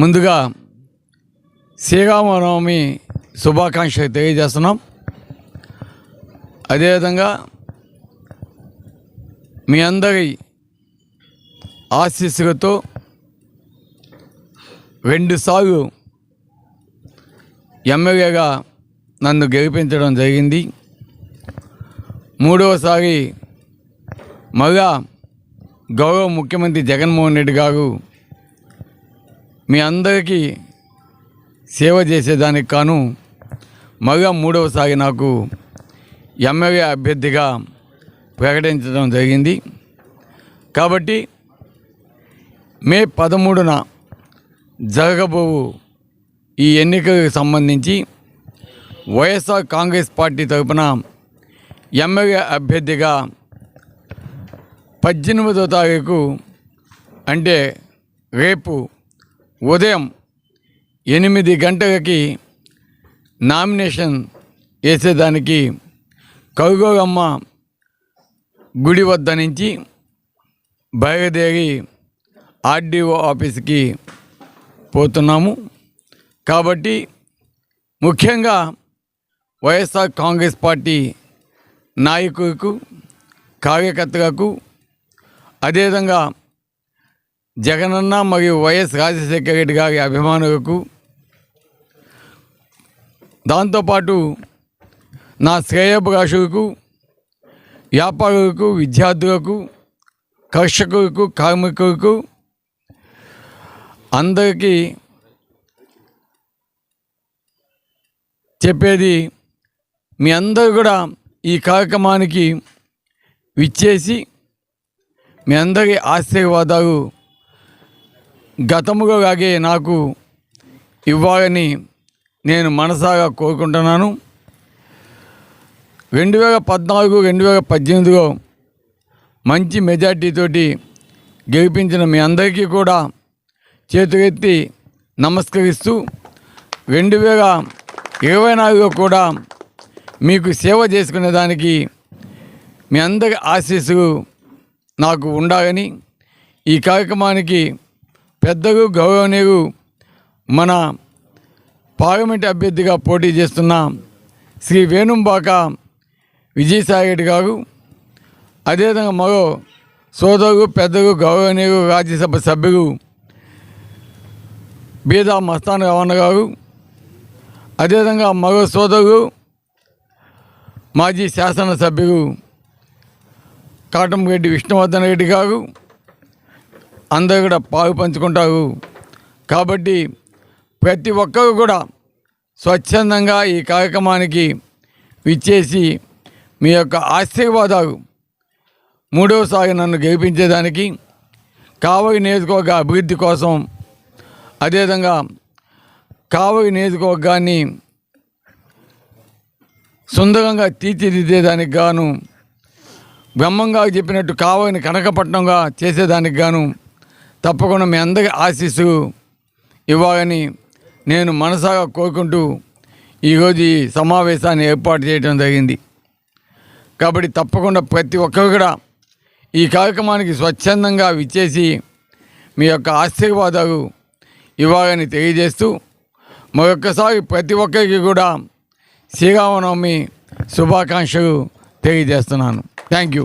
ముందుగా శ్రీరామనవమి శుభాకాంక్షలు తెలియజేస్తున్నాం. అదేవిధంగా మీ అందరి ఆశీస్సులతో రెండుసార్లు ఎమ్మెల్యేగా నన్ను గెలిపించడం జరిగింది. మూడవసారి మళ్ళా గౌరవ ముఖ్యమంత్రి జగన్మోహన్ రెడ్డి గారు మీ అందరికీ సేవ చేసేదానికి కాను మళ్ళా మూడవసారి నాకు ఎమ్మెల్యే అభ్యర్థిగా ప్రకటించడం జరిగింది. కాబట్టి మే పదమూడున జరగబోవు ఈ ఎన్నికలకు సంబంధించి వైఎస్ఆర్ కాంగ్రెస్ పార్టీ తరఫున ఎమ్మెల్యే అభ్యర్థిగా పద్దెనిమిదో తారీఖు అంటే రేపు ఉదయం ఎనిమిది గంటలకి నామినేషన్ వేసేదానికి కవిగోగమ్మ గుడి వద్ద నుంచి బయలుదేరి ఆర్డీఓ ఆఫీస్కి పోతున్నాము. కాబట్టి ముఖ్యంగా వైఎస్ఆర్ కాంగ్రెస్ పార్టీ నాయకులకు కార్యకర్తలకు అదేవిధంగా జగనన్న మరియు వైఎస్ రాజశేఖర రెడ్డి గారి అభిమానులకు దాంతోపాటు నా శ్రేయభిలాషులకు వ్యాపారులకు విద్యార్థులకు కర్షకులకు కార్మికులకు అందరికీ చెప్పేది మీ అందరూ కూడా ఈ కార్యక్రమానికి విచ్చేసి మీ అందరి ఆశీర్వాదాలు గతముగా కాగే నాకు ఇవ్వాలని నేను మనసాగా కోరుకుంటున్నాను. రెండు వేల పద్నాలుగు రెండు వేల పద్దెనిమిదిలో మంచి మెజార్టీతోటి గెలిపించిన మీ అందరికీ కూడా చేతులెత్తి నమస్కరిస్తూ రెండు వేల ఇరవై నాలుగులో కూడా మీకు సేవ చేసుకునే దానికి మీ అందరి ఆశీస్సులు నాకు ఉండాలని ఈ కార్యక్రమానికి పెద్దలు గౌరవనీయు మన పార్లమెంట్ అభ్యర్థిగా పోటీ చేస్తున్న శ్రీ వేణుంబాక విజయసాయి రెడ్డి గారు అదేవిధంగా మరో సోదరు పెద్దలు గౌరవనీయులు రాజ్యసభ సభ్యులు బీదా మస్తాన్ రవణ గారు అదేవిధంగా మరో సోదరు మాజీ శాసనసభ్యులు కాటంరెడ్డి విష్ణువర్ధన్ రెడ్డి గారు అందరూ కూడా పాలు పంచుకుంటారు. కాబట్టి ప్రతి ఒక్కరు కూడా స్వచ్ఛందంగా ఈ కార్యక్రమానికి విచ్చేసి మీ యొక్క ఆశీర్వాదాలు మూడవసారి నన్ను గెలిపించేదానికి కావలి నియోజకవర్గ అభివృద్ధి కోసం అదేవిధంగా కావలి నియోజకవర్గాన్ని సుందరంగా తీర్చిదిద్దేదానికి గాను బ్రహ్మంగా చెప్పినట్టు కావలిని కనకపట్నంగా చేసేదానికి గాను తప్పకుండా మీ అందరి ఆశీస్సు ఇవ్వాలని నేను మనసాగా కోరుకుంటూ ఈరోజు ఈ సమావేశాన్ని ఏర్పాటు చేయడం జరిగింది. కాబట్టి తప్పకుండా ప్రతి ఒక్కరు కూడా ఈ కార్యక్రమానికి స్వచ్ఛందంగా విచ్చేసి మీ యొక్క ఆశీర్వాదాలు ఇవ్వాలని తెలియజేస్తూ మరొక్కసారి ప్రతి ఒక్కరికి కూడా శ్రీరామనవమి శుభాకాంక్షలు తెలియజేస్తున్నాను. Thank you.